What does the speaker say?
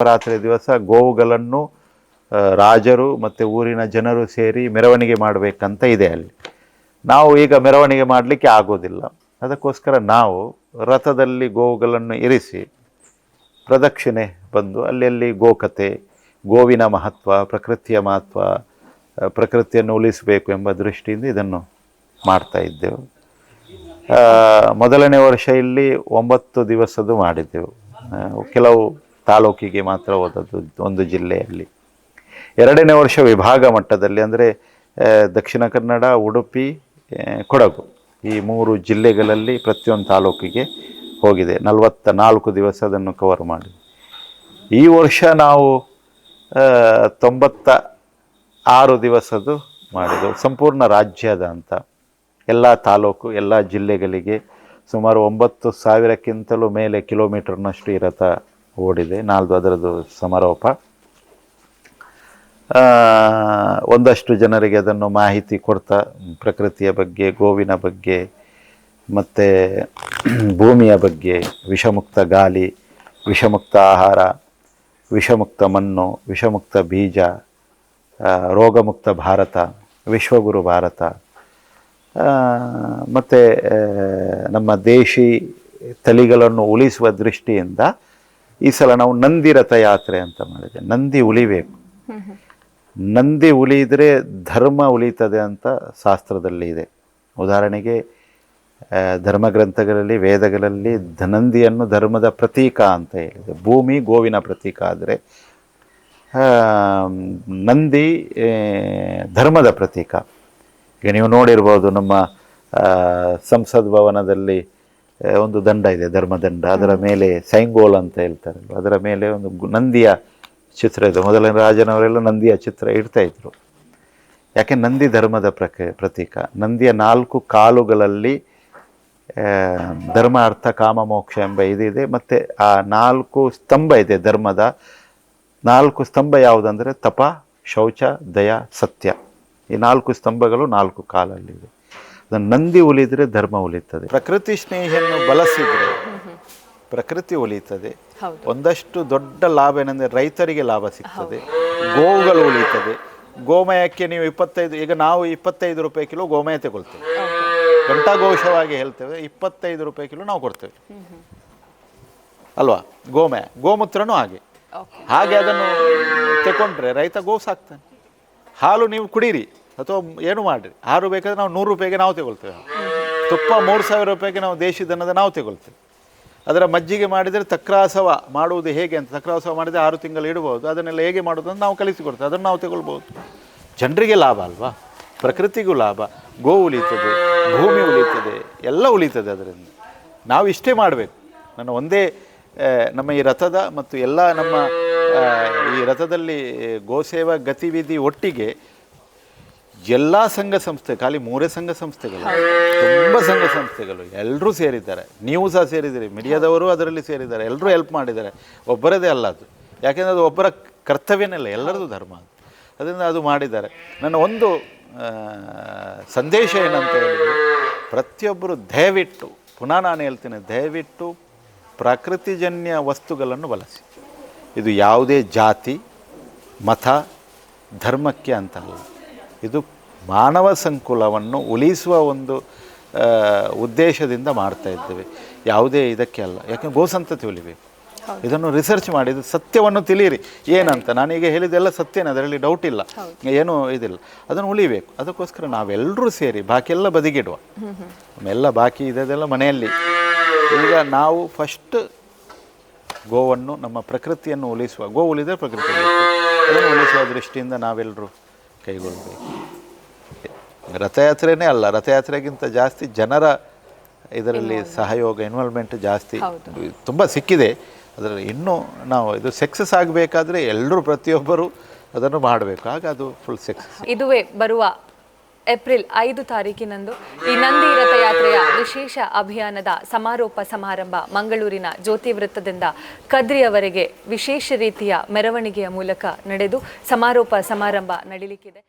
ನವರಾತ್ರಿ ದಿವಸ ಗೋವುಗಳನ್ನು ರಾಜರು ಮತ್ತು ಊರಿನ ಜನರು ಸೇರಿ ಮೆರವಣಿಗೆ ಮಾಡಬೇಕಂತ ಇದೆ ಅಲ್ಲಿ. ನಾವು ಈಗ ಮೆರವಣಿಗೆ ಮಾಡಲಿಕ್ಕೆ ಆಗೋದಿಲ್ಲ. ಅದಕ್ಕೋಸ್ಕರ ನಾವು ರಥದಲ್ಲಿ ಗೋವುಗಳನ್ನು ಇರಿಸಿ ಪ್ರದಕ್ಷಿಣೆ ಬಂದು ಅಲ್ಲಲ್ಲಿ ಗೋಕತೆ, ಗೋವಿನ ಮಹತ್ವ, ಪ್ರಕೃತಿಯ ಮಹತ್ವ ಪ್ರಕೃತಿಯನ್ನು ಉಳಿಸಬೇಕು ಎಂಬ ದೃಷ್ಟಿಯಿಂದ ಇದನ್ನು ಮಾಡ್ತಾ ಇದ್ದೆವು. ಮೊದಲನೇ ವರ್ಷ ಇಲ್ಲಿ ಒಂಬತ್ತು ದಿವಸದ್ದು ಮಾಡಿದ್ದೆವು. ಕೆಲವು ತಾಲೂಕಿಗೆ ಮಾತ್ರ ಹೋದದ್ದು ಒಂದು ಜಿಲ್ಲೆಯಲ್ಲಿ. ಎರಡನೇ ವರ್ಷ ವಿಭಾಗ ಮಟ್ಟದಲ್ಲಿ ಅಂದರೆ ದಕ್ಷಿಣ ಕನ್ನಡ, ಉಡುಪಿ ಕೊಡಗು ಈ ಮೂರು ಜಿಲ್ಲೆಗಳಲ್ಲಿ ಪ್ರತಿಯೊಂದು ತಾಲೂಕಿಗೆ ಹೋಗಿದೆ. ನಲವತ್ತ ನಾಲ್ಕು ದಿವಸ ಅದನ್ನು ಕವರ್ ಮಾಡಿ ಈ ವರ್ಷ ನಾವು ತೊಂಬತ್ತ ಆರು ದಿವಸದ್ದು ಮಾಡಿದೆವು. ಸಂಪೂರ್ಣ ರಾಜ್ಯದ ಅಂತ. ಎಲ್ಲ ತಾಲೂಕು, ಎಲ್ಲ ಜಿಲ್ಲೆಗಳಿಗೆ ಸುಮಾರು ಒಂಬತ್ತು ಸಾವಿರಕ್ಕಿಂತಲೂ ಮೇಲೆ ಕಿಲೋಮೀಟರ್ನಷ್ಟು ರಥ ಓಡಿದೆ. ನಾಲ್ದು ಅದರದ್ದು ಸಮಾರೋಪ. ಒಂದಷ್ಟು ಜನರಿಗೆ ಅದನ್ನು ಮಾಹಿತಿ ಕೊಡ್ತಾ, ಪ್ರಕೃತಿಯ ಬಗ್ಗೆ, ಗೋವಿನ ಬಗ್ಗೆ, ಮತ್ತು ಭೂಮಿಯ ಬಗ್ಗೆ, ವಿಷಮುಕ್ತ ಗಾಳಿ, ವಿಷಮುಕ್ತ ಆಹಾರ, ವಿಷಮುಕ್ತ ಮಣ್ಣು, ವಿಷಮುಕ್ತ ಬೀಜ ರೋಗಮುಕ್ತ ಭಾರತ, ವಿಶ್ವಗುರು ಭಾರತ. ಮತ್ತು ನಮ್ಮ ದೇಶಿ ತಳಿಗಳನ್ನು ಉಳಿಸುವ ದೃಷ್ಟಿಯಿಂದ ಈ ಸಲ ನಾವು ನಂದಿ ರಥಯಾತ್ರೆ ಅಂತ ಮಾಡಿದೆ ನಂದಿ ಉಳಿಬೇಕು. ನಂದಿ ಉಳಿದ್ರೆ ಧರ್ಮ ಉಳಿತದೆ ಅಂತ ಶಾಸ್ತ್ರದಲ್ಲಿ ಇದೆ. ಉದಾಹರಣೆಗೆ ಧರ್ಮಗ್ರಂಥಗಳಲ್ಲಿ, ವೇದಗಳಲ್ಲಿ ನಂದಿಯನ್ನು ಧರ್ಮದ ಪ್ರತೀಕ ಅಂತ ಹೇಳಿದೆ. ಭೂಮಿ ಗೋವಿನ ಪ್ರತೀಕ ಆದರೆ ನಂದಿ ಧರ್ಮದ ಪ್ರತೀಕ. ಈಗ ನೀವು ನೋಡಿರ್ಬೋದು ನಮ್ಮ ಸಂಸದ್ ಭವನದಲ್ಲಿ ಒಂದು ದಂಡ ಇದೆ ಧರ್ಮದಂಡ ಅದರ ಮೇಲೆ ಸೈಂಗೋಲ್ ಅಂತ ಹೇಳ್ತಾರೆ. ಅದರ ಮೇಲೆ ಒಂದು ನಂದಿಯ ಚಿತ್ರ ಇದೆ. ಮೊದಲನೇ ರಾಜನವರೆಲ್ಲ ನಂದಿಯ ಚಿತ್ರ ಇಡ್ತಾ ಇದ್ರು. ಯಾಕೆ? ನಂದಿ ಧರ್ಮದ ಪ್ರಕ ಪ್ರತೀಕ. ನಂದಿಯ ನಾಲ್ಕು ಕಾಲುಗಳಲ್ಲಿ ಧರ್ಮ ಅರ್ಥ ಕಾಮ ಮೋಕ್ಷ ಎಂಬ ಇದಿದೆ. ಮತ್ತು ಆ ನಾಲ್ಕು ಸ್ತಂಭ ಇದೆ ಧರ್ಮದ. ನಾಲ್ಕು ಸ್ತಂಭ ಯಾವುದಂದರೆ ತಪ ಶೌಚ ದಯ ಸತ್ಯ. ಈ ನಾಲ್ಕು ಸ್ತಂಭಗಳು ನಾಲ್ಕು ಕಾಲಲ್ಲಿವೆ ನಂದಿ ಉಳಿದ್ರೆ ಧರ್ಮ ಉಳಿತದೆ ಪ್ರಕೃತಿ ಸ್ನೇಹಿಯನ್ನು ಬಳಸಿದರೆ ಪ್ರಕೃತಿ ಉಳಿತದೆ ಒಂದಷ್ಟು ದೊಡ್ಡ ಲಾಭ ಏನಂದರೆ ರೈತರಿಗೆ ಲಾಭ ಸಿಗ್ತದೆ. ಗೋವುಗಳು ಉಳಿತದೆ ಗೋಮಯಕ್ಕೆ ನೀವು ಇಪ್ಪತ್ತೈದು ಈಗ ನಾವು ಇಪ್ಪತ್ತೈದು ರೂಪಾಯಿ ಕಿಲೋ ಗೋಮಯ ತಗೊಳ್ತೇವೆ. ಘಂಟಾಘೋಷವಾಗಿ ಹೇಳ್ತೇವೆ ಇಪ್ಪತ್ತೈದು ರೂಪಾಯಿ ಕಿಲೋ ನಾವು ಕೊಡ್ತೇವೆ. ಅಲ್ವಾ? ಗೋಮಯ ಗೋಮೂತ್ರನೂ ಹಾಗೆ. ಹಾಗೆ ಅದನ್ನು ತಗೊಂಡ್ರೆ ರೈತ ಗೋ ಸಾಕ್ತಾನೆ. ಹಾಲು ನೀವು ಕುಡೀರಿ. ಅಥವಾ ಏನು ಮಾಡಿರಿ? ಆರು ಬೇಕಾದ್ರೆ ನಾವು ನೂರು ರೂಪಾಯಿಗೆ ನಾವು ತಗೊಳ್ತೇವೆ. ತುಪ್ಪ ಮೂರು ಸಾವಿರ ರೂಪಾಯಿಗೆ ನಾವು ದೇಶಿ ದನದ ನಾವು ತಗೊಳ್ತೇವೆ. ಅದರ ಮಜ್ಜಿಗೆ ಮಾಡಿದರೆ ತಕ್ರಾಸವ ಮಾಡುವುದು ಹೇಗೆ ಅಂತ, ತಕ್ರಾಸವ ಮಾಡಿದರೆ ಆರು ತಿಂಗಳು ಇಡಬಹುದು, ಅದನ್ನೆಲ್ಲ ಹೇಗೆ ಮಾಡೋದು ಅಂತ ನಾವು ಕಲಿಸಿಕೊಡ್ತೇವೆ ಅದನ್ನು ನಾವು ತಗೊಳ್ಬೋದು ಜನರಿಗೆ ಲಾಭ ಅಲ್ವಾ? ಪ್ರಕೃತಿಗೂ ಲಾಭ, ಗೋ ಉಳಿತದೆ, ಭೂಮಿ ಉಳಿತದೆ, ಎಲ್ಲ ಉಳಿತದೆ ಅದರಿಂದ. ನಾವು ಇಷ್ಟೇ ಮಾಡಬೇಕು. ನನ್ನ ಒಂದೇ ನಮ್ಮ ಈ ರಥದ ಮತ್ತು ಎಲ್ಲ ನಮ್ಮ ಈ ರಥದಲ್ಲಿ ಗೋಸೇವಾ ಗತಿವಿಧಿ ಒಟ್ಟಿಗೆ ಎಲ್ಲ ಸಂಘ ಸಂಸ್ಥೆ, ಖಾಲಿ ಮೂರೇ ಸಂಘ ಸಂಸ್ಥೆಗಳು, ತುಂಬ ಸಂಘ ಸಂಸ್ಥೆಗಳು ಎಲ್ಲರೂ ಸೇರಿದ್ದಾರೆ. ನೀವು ಸಹ ಸೇರಿದ್ದೀರಿ, ಮೀಡಿಯಾದವರು ಅದರಲ್ಲಿ ಸೇರಿದ್ದಾರೆ ಎಲ್ಲರೂ ಹೆಲ್ಪ್ ಮಾಡಿದ್ದಾರೆ. ಒಬ್ಬರದೇ ಅಲ್ಲ ಅದು. ಯಾಕೆಂದರೆ ಅದು ಒಬ್ಬರ ಕರ್ತವ್ಯನಲ್ಲ ಎಲ್ಲರದು ಧರ್ಮ ಅದು. ಅದರಿಂದ ಅದು ಮಾಡಿದ್ದಾರೆ. ನನ್ನ ಒಂದು ಸಂದೇಶ ಏನಂತ ಹೇಳಿದರೆ, ಪ್ರತಿಯೊಬ್ಬರು ದಯವಿಟ್ಟು, ಪುನಃ ನಾನು ಹೇಳ್ತೇನೆ, ದಯವಿಟ್ಟು ಪ್ರಕೃತಿಜನ್ಯ ವಸ್ತುಗಳನ್ನು ಬಳಸಿ. ಇದು ಯಾವುದೇ ಜಾತಿ, ಮತ, ಧರ್ಮಕ್ಕೆ ಅಂತಲ್ಲ ಇದು ಮಾನವ ಸಂಕುಲವನ್ನು ಉಳಿಸುವ ಒಂದು ಉದ್ದೇಶದಿಂದ ಮಾಡ್ತಾ ಇದ್ದೇವೆ. ಯಾವುದೇ ಇದಕ್ಕೆ ಅಲ್ಲ. ಯಾಕೆಂದರೆ ಗೋಸಂತತಿ ಉಳಿಬೇಕು ಇದನ್ನು ರಿಸರ್ಚ್ ಮಾಡಿ ಇದು ಸತ್ಯವನ್ನು ತಿಳಿಯಿರಿ. ಏನಂತ? ನಾನೀಗ ಹೇಳಿದ್ದೆಲ್ಲ ಸತ್ಯನೇ ಅದರಲ್ಲಿ ಡೌಟ್ ಇಲ್ಲ. ಏನೂ ಇದಿಲ್ಲ. ಅದನ್ನು ಉಳಿಬೇಕು. ಅದಕ್ಕೋಸ್ಕರ ನಾವೆಲ್ಲರೂ ಸೇರಿ ಬಾಕಿ ಎಲ್ಲ ಬದಿಗಿಡುವ. ಎಲ್ಲ ಬಾಕಿ ಇದೆಲ್ಲ ಮನೆಯಲ್ಲಿ. ಈಗ ನಾವು ಫಸ್ಟ್ ಗೋವನ್ನು ನಮ್ಮ ಪ್ರಕೃತಿಯನ್ನು ಉಳಿಸುವ. ಗೋ ಉಳಿದರೆ ಪ್ರಕೃತಿ. ಅದನ್ನು ಉಳಿಸುವ ದೃಷ್ಟಿಯಿಂದ ನಾವೆಲ್ಲರೂ ಕೈಗೊಳ್ಳಬೇಕು ರಥಯಾತ್ರೆನೇ ಅಲ್ಲ ರಥಯಾತ್ರೆಗಿಂತ ಜಾಸ್ತಿ ಜನರ ಇದರಲ್ಲಿ ಸಹಯೋಗ ಇನ್ವಾಲ್ವ್ಮೆಂಟ್ ಜಾಸ್ತಿ ತುಂಬ ಸಿಕ್ಕಿದೆ. ಅದರಲ್ಲಿ ಇನ್ನೂ ನಾವು ಇದು ಸಕ್ಸಸ್ ಆಗಬೇಕಾದ್ರೆ ಎಲ್ಲರೂ ಪ್ರತಿಯೊಬ್ಬರು ಅದನ್ನು ಮಾಡಬೇಕು. ಆಗ ಅದು ಫುಲ್ ಸಕ್ಸಸ್ ಇದುವೇ ಬರುವ ಏಪ್ರಿಲ್ ಐದು ತಾರೀಕಿನಂದು ಈ ನಂದಿ ರಥಯಾತ್ರೆಯ ವಿಶೇಷ ಅಭಿಯಾನದ ಸಮಾರೋಪ ಸಮಾರಂಭ ಮಂಗಳೂರಿನ ಜ್ಯೋತಿ ವೃತ್ತದಿಂದ ಕದ್ರಿಯವರೆಗೆ ವಿಶೇಷ ರೀತಿಯ ಮೆರವಣಿಗೆಯ ಮೂಲಕ ನಡೆದು ಸಮಾರೋಪ ಸಮಾರಂಭ ನಡೀಲಿಕ್ಕಿದೆ.